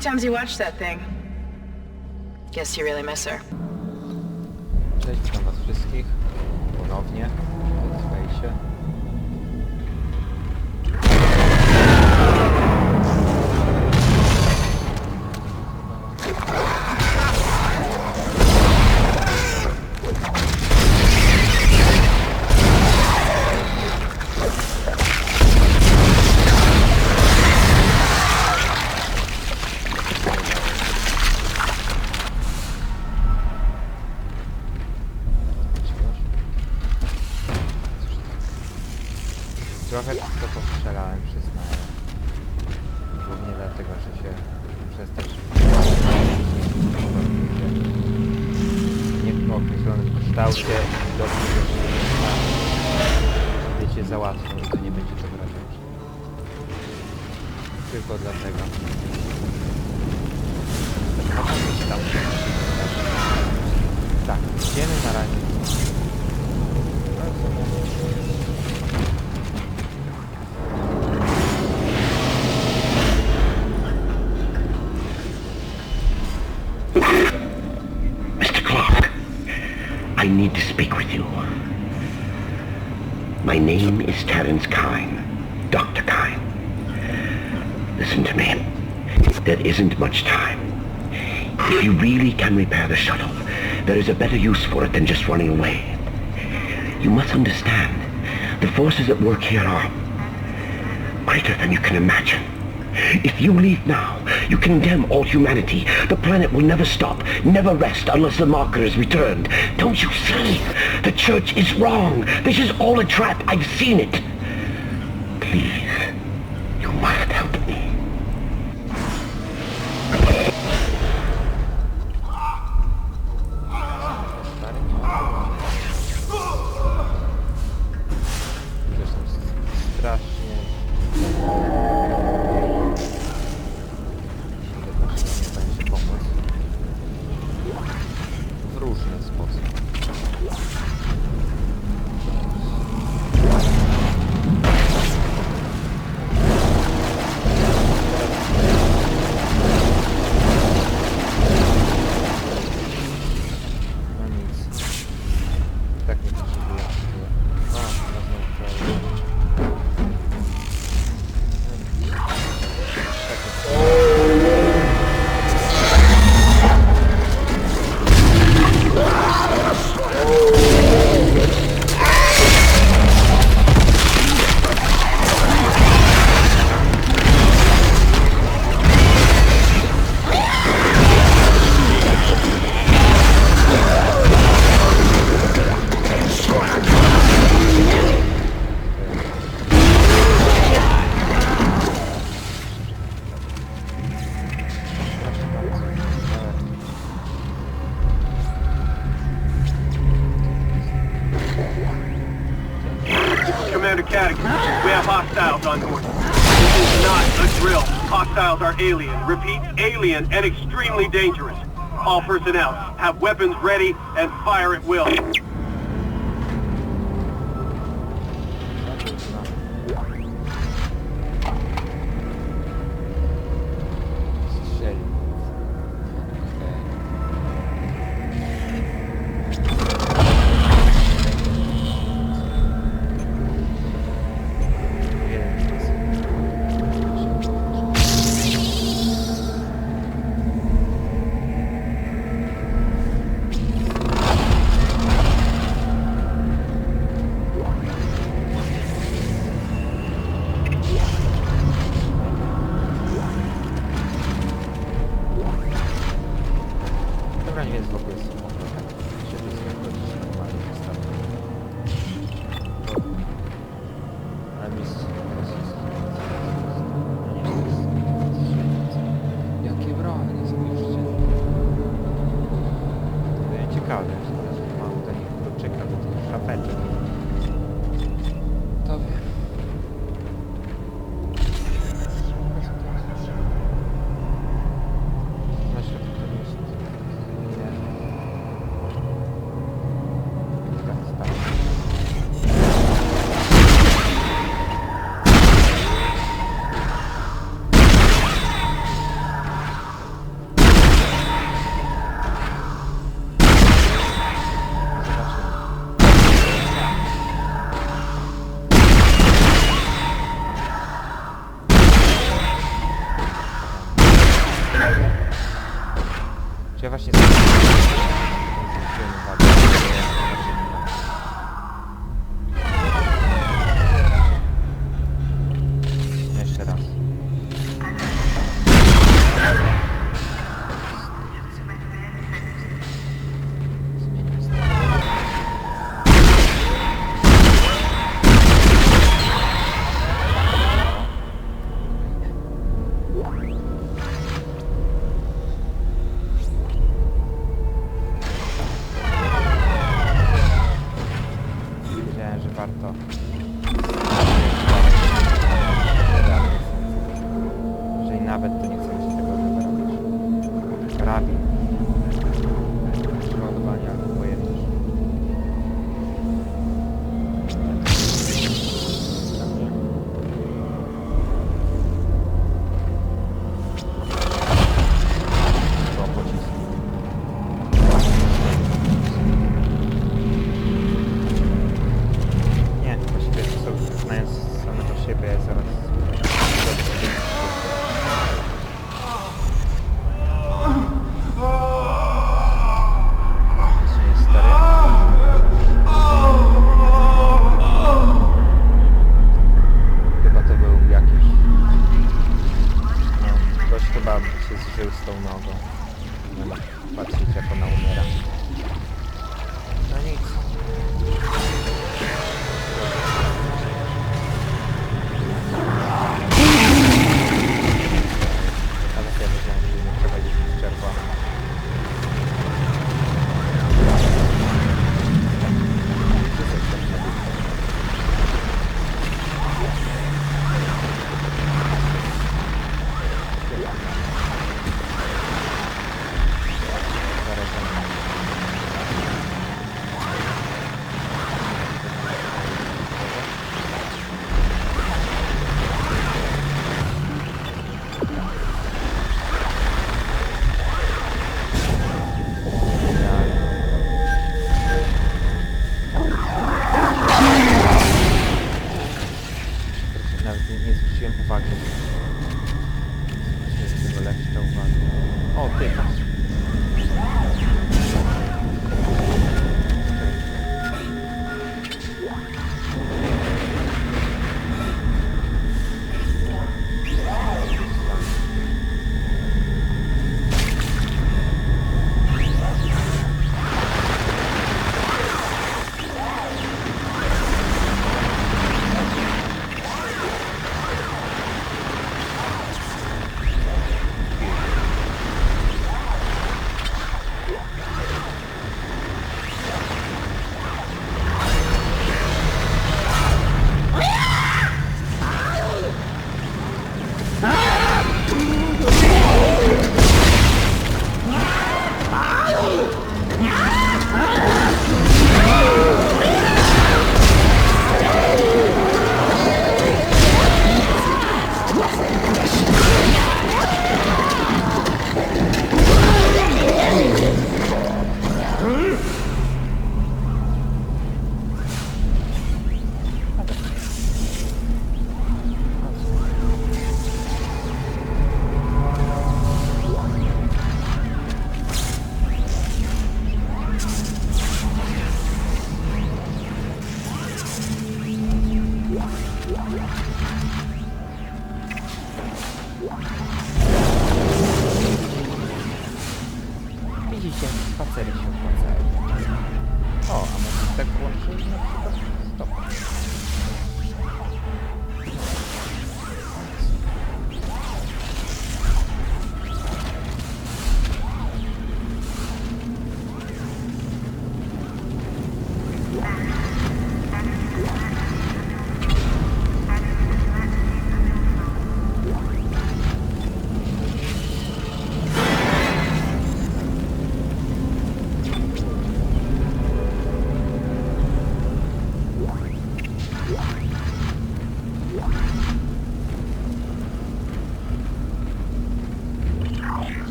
Many times you watched that thing? Guess you really miss her. I need to speak with you. My name is Terence Kine, Dr. Kine. Listen to me. There isn't much time. If you really can repair the shuttle, there is a better use for it than just running away. You must understand, the forces at work here are greater than you can imagine. If you leave now, you condemn all humanity. The planet will never stop, never rest unless the marker is returned. Don't you see? The church is wrong. This is all a trap. I've seen it. Please, you must help me. And extremely dangerous. All personnel, have weapons ready and fire at will.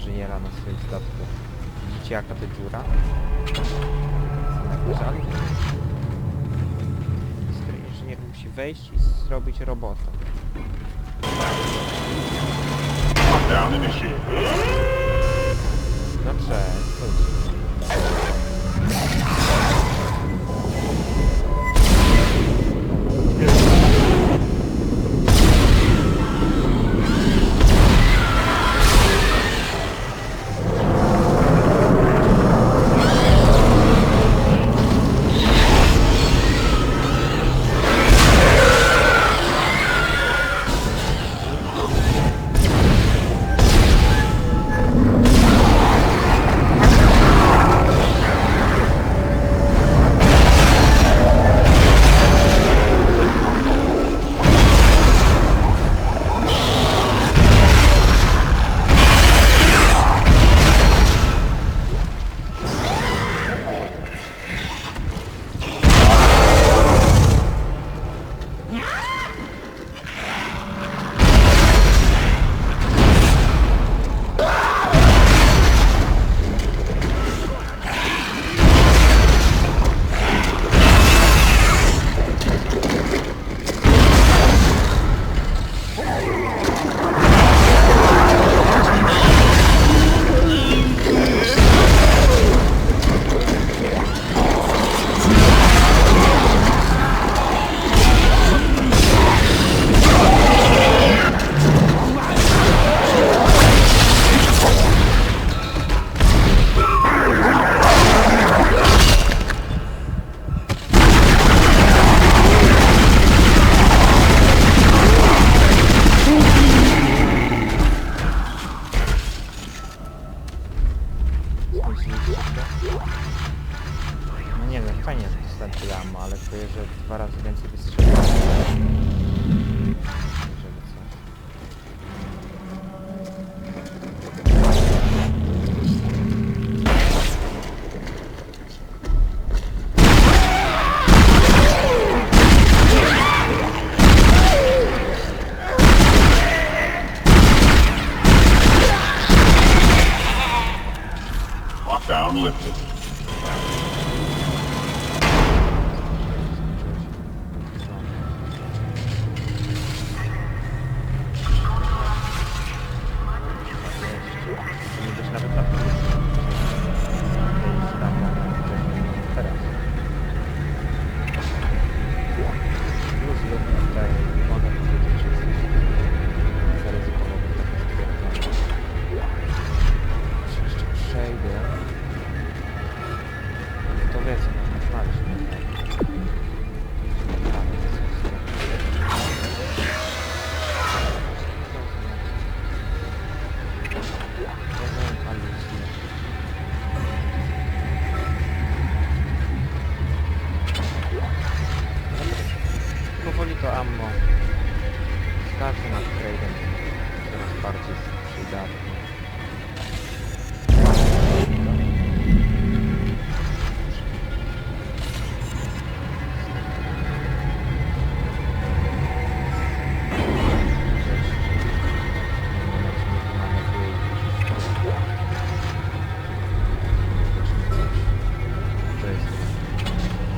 inżyniera na swoim statku. Widzicie jaka to dziura? Na żal. Inżynier musi wejść i zrobić robotę. No cześć,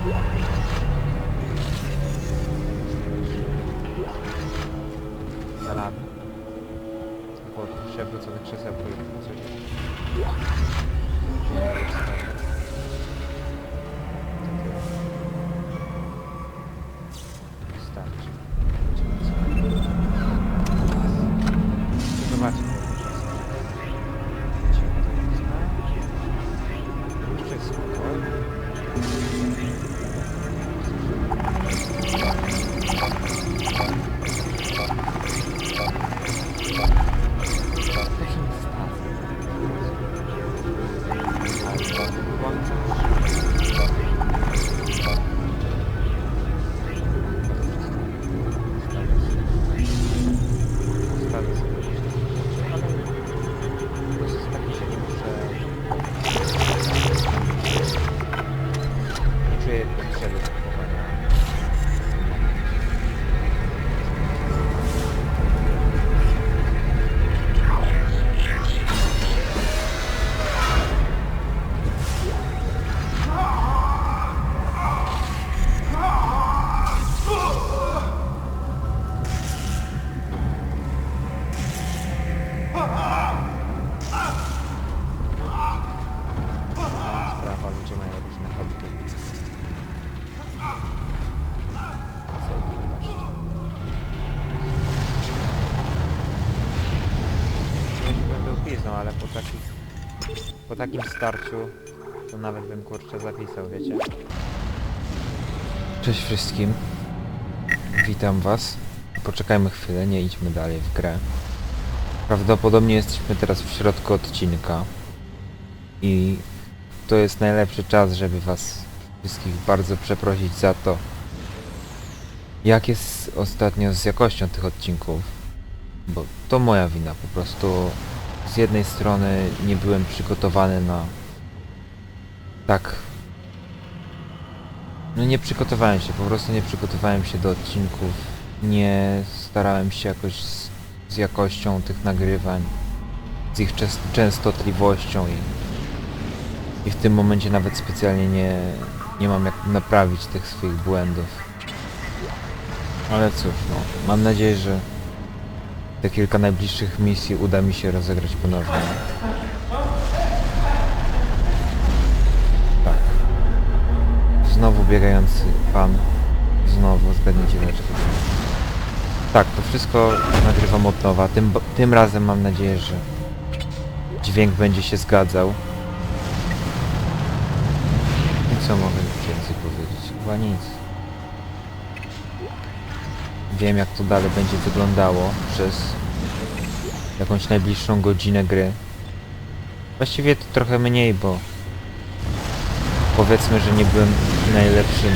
Po przewrócone krzesełko i coś. Po takim starciu to nawet bym kurczę zapisał, wiecie. Cześć wszystkim. Witam was. Poczekajmy chwilę, nie idźmy dalej w grę. Prawdopodobnie jesteśmy teraz w środku odcinka. I to jest najlepszy czas, żeby was wszystkich bardzo przeprosić za to, jak jest ostatnio z jakością tych odcinków. Bo to moja wina, po prostu z jednej strony nie byłem przygotowany na tak. No nie przygotowałem się, po prostu nie przygotowałem się do odcinków. Nie starałem się jakoś z, z jakością tych nagrywań, z ich częstotliwością i i w tym momencie nawet specjalnie nie, nie mam jak naprawić tych swoich błędów. Ale cóż, no, mam nadzieję, że te kilka najbliższych misji uda mi się rozegrać ponownie. Tak. Znowu biegający pan. Znowu, zgadnijcie dlaczego. Tak, to wszystko nagrywam od nowa. Tym, tym razem mam nadzieję, że dźwięk będzie się zgadzał. I co mogę więcej powiedzieć? Chyba nic. Wiem jak to dalej będzie wyglądało przez jakąś najbliższą godzinę gry. Właściwie to trochę mniej, bo powiedzmy, że nie byłem najlepszym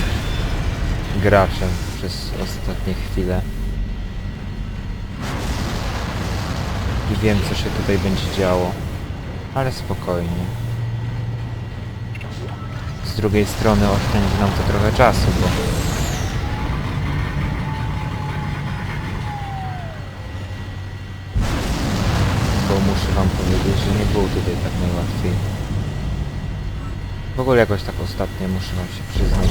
graczem przez ostatnie chwile. I wiem co się tutaj będzie działo. Ale spokojnie. Z drugiej strony oszczędzi nam to trochę czasu, bo bo muszę wam powiedzieć, że nie było tutaj tak najłatwiej. W ogóle jakoś tak ostatnio muszę wam się przyznać.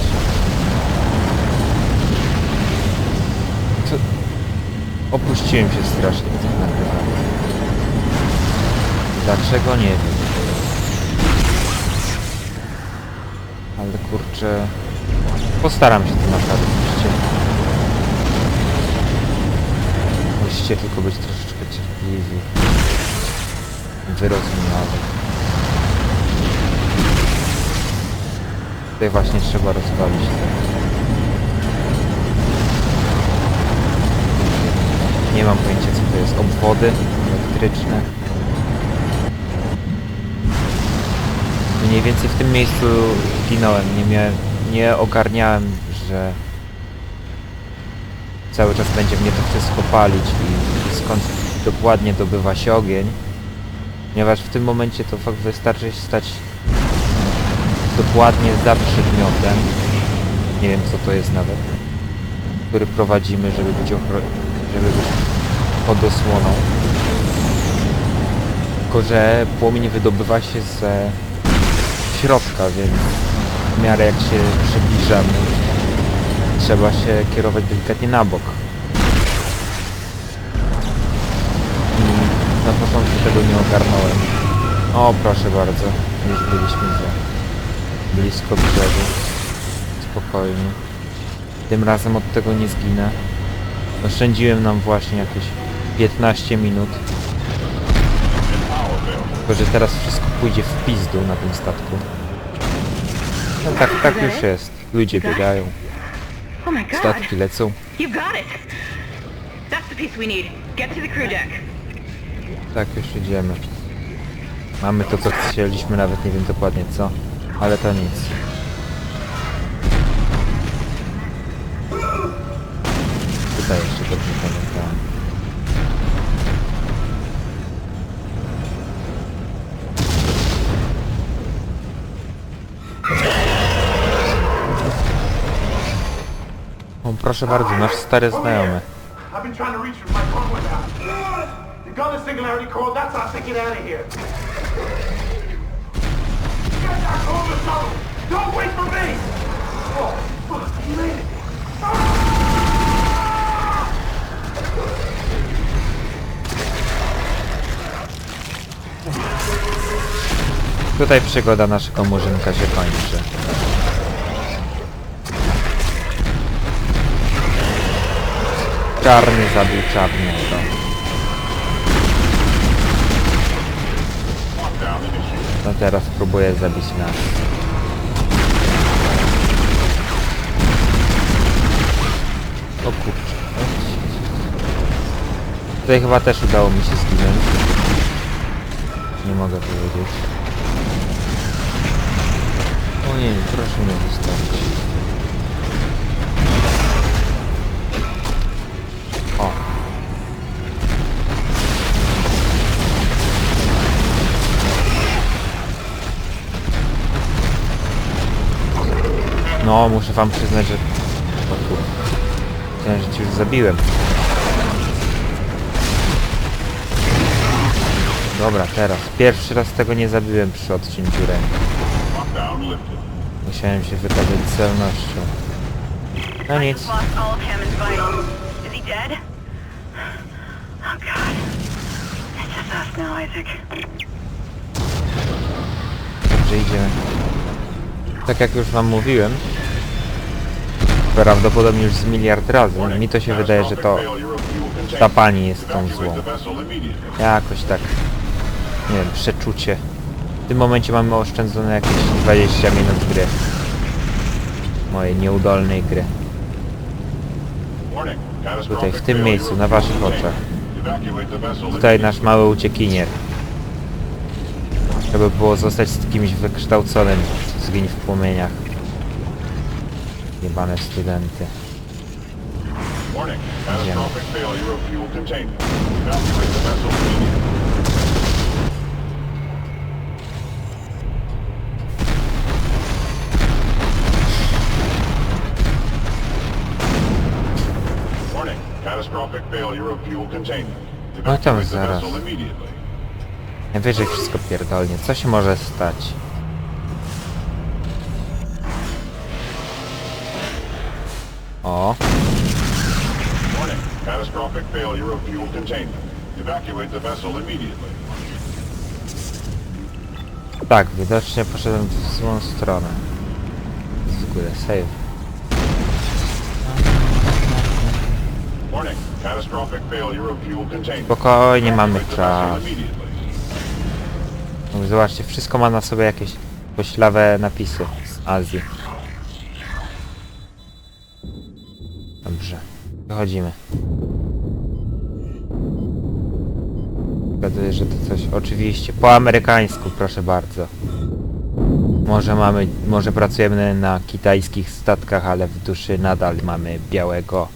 Opuściłem się strasznie w tym nagrywaniu. Dlaczego nie wiem. Ale kurczę... Postaram się to. Musicie, musicie tylko być troszeczkę cierpliwi. Wyrozumiali. Tutaj właśnie trzeba rozwalić. Nie mam pojęcia co to jest. Obwody elektryczne. Mniej więcej w tym miejscu ginąłem. Nie, miałem, nie ogarniałem, że cały czas będzie mnie to wszystko palić i, i skąd dokładnie dobywa się ogień. Ponieważ w tym momencie to fakt wystarczy stać dokładnie za przedmiotem. Nie wiem co to jest nawet. Który prowadzimy, żeby być żeby być pod osłoną. Tylko, że płomień wydobywa się ze środka, więc w miarę jak się przybliżamy, trzeba się kierować delikatnie na bok. Na początku tego nie ogarnąłem. O, proszę bardzo, już byliśmy za blisko brzegu. Spokojnie. Tym razem od tego nie zginę. Oszczędziłem nam właśnie jakieś 15 minut. Tylko, że teraz wszystko pójdzie w pizdu na tym statku. No tak, tak już jest. Ludzie biegają, Oh statki lecą. Got it. That's the piece we need. Get to the crew deck. Tak, już idziemy. Mamy to, co chcieliśmy, nawet nie wiem dokładnie co, ale to nic. Tutaj jeszcze dobrze pamiętałem. O, proszę bardzo, nasz stary znajomy. I've been trying to reach you. My phone went out. Gun is singularity code. That's our ticket out of here. Get that to shuttle. Don't wait for me. Oh, fuck. You made it. Tutaj przygoda naszego murzynka się kończy. Czarny zabił czarnego. No teraz próbuję zabić nas. O kurczę. Tutaj chyba też udało mi się zginąć. Nie mogę powiedzieć. O nie, proszę mnie zostawić. No, muszę wam przyznać, że... O kur... Myślałem, że ci już zabiłem. Dobra, teraz. Pierwszy raz tego nie zabiłem przy odcięciu ręki. Musiałem się wykazać celnością. No nic. Oh. Dobrze idziemy. Tak jak już wam mówiłem, prawdopodobnie już z miliard razy, mi to się wydaje, że to ta pani jest tą złą. Jakoś tak, nie wiem, przeczucie. W tym momencie mamy oszczędzone jakieś 20 minut gry. Mojej nieudolnej gry. Tutaj, w tym miejscu, na waszych oczach. Tutaj nasz mały uciekinier. Żeby było zostać z kimś wykształconym, zgiń w płomieniach. Jebane studenty. Warning. Idziemy. Catastrophic failure of fuel containment. Evacuate the vessel immediately. Warning. Catastrophic failure of fuel containment. No tam Evacuate the zaraz. vessel immediately. Najwyżej wszystko pierdolnie. Co się może stać? O, Warning. Catastrophic failure of fuel containment. Evacuate the vessel immediately. tak, widocznie poszedłem w złą stronę. W ogóle save. Warning. Catastrophic failure of fuel containment. Spokojnie, mamy Evacuate the vessel czas. immediately. Zobaczcie, wszystko ma na sobie jakieś poślawe napisy z Azji. Dobrze, wychodzimy. Zgaduję, że to coś... Oczywiście, po amerykańsku, proszę bardzo. Może mamy... Może pracujemy na kitajskich statkach, ale w duszy nadal mamy białego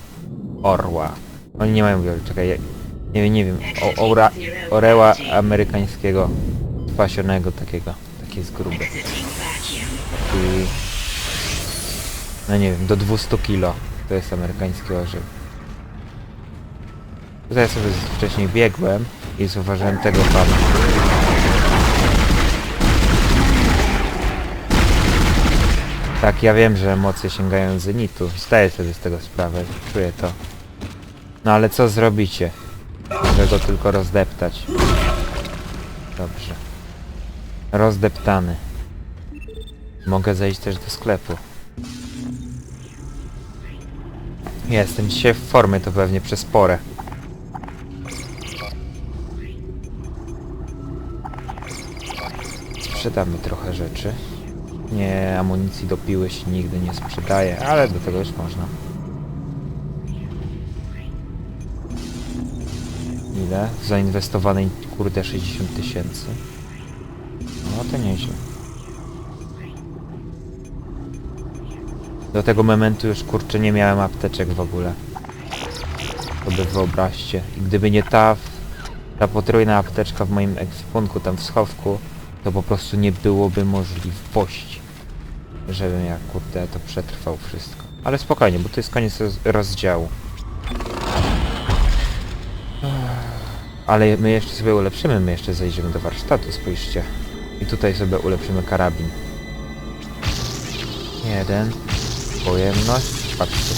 orła. Oni nie mają białego, czekaj, nie wiem, nie wiem, o, ora, oreła amerykańskiego kwasionego takiego, taki jest gruby. I... No nie wiem, do 200 kilo to jest amerykański orzeł. Tutaj sobie wcześniej biegłem i zauważyłem tego pana. Tak, ja wiem, że emocje sięgają zenitu. Zdaję sobie z tego sprawę, czuję to. No ale co zrobicie? Mogę go tylko rozdeptać. Dobrze. Rozdeptany. Mogę zejść też do sklepu. Jestem dzisiaj w formie, to pewnie przez porę. Sprzedamy trochę rzeczy. Nie, amunicji do piły się nigdy nie sprzedaje, ale do tego już można. Ile? Zainwestowanej kurde 60 tysięcy. No to nieźle. Do tego momentu już kurczę nie miałem apteczek w ogóle. Sobie wyobraźcie. I gdyby nie ta, ta potrójna apteczka w moim ekwipunku tam w schowku, to po prostu nie byłoby możliwości, żebym ja kurde to przetrwał wszystko. Ale spokojnie, bo to jest koniec roz rozdziału. Ale my jeszcze sobie ulepszymy, my jeszcze zejdziemy do warsztatu, spójrzcie. I tutaj sobie ulepszymy karabin. Jeden. Pojemność. Patrzcie,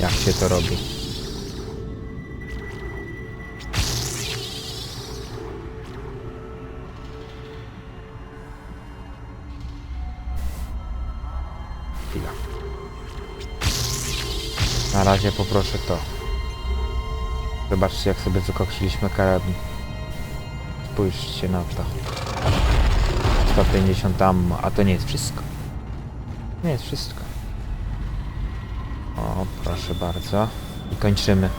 jak się to robi. Chwila. Na razie poproszę to. Zobaczcie jak sobie wykoksiliśmy karabin. Spójrzcie na to. 150 ammo, a to nie jest wszystko. Nie jest wszystko. O, proszę bardzo. I kończymy.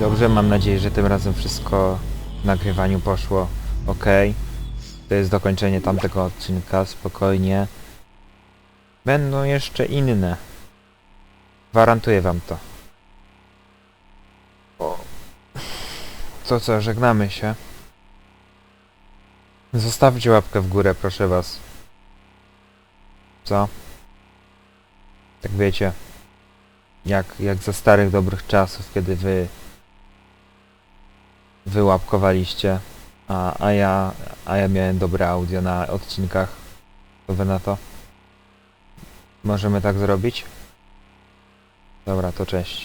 Dobrze, mam nadzieję, że tym razem wszystko w nagrywaniu poszło ok. To jest dokończenie tamtego odcinka, spokojnie. Będą jeszcze inne. Gwarantuję wam to. O. To co, żegnamy się. Zostawcie łapkę w górę, proszę was. Co? Tak wiecie. Jak, jak za starych dobrych czasów, kiedy wy wy łapkowaliście, a, a ja a ja miałem dobre audio na odcinkach. Co wy na to? Możemy tak zrobić? Dobra, to cześć.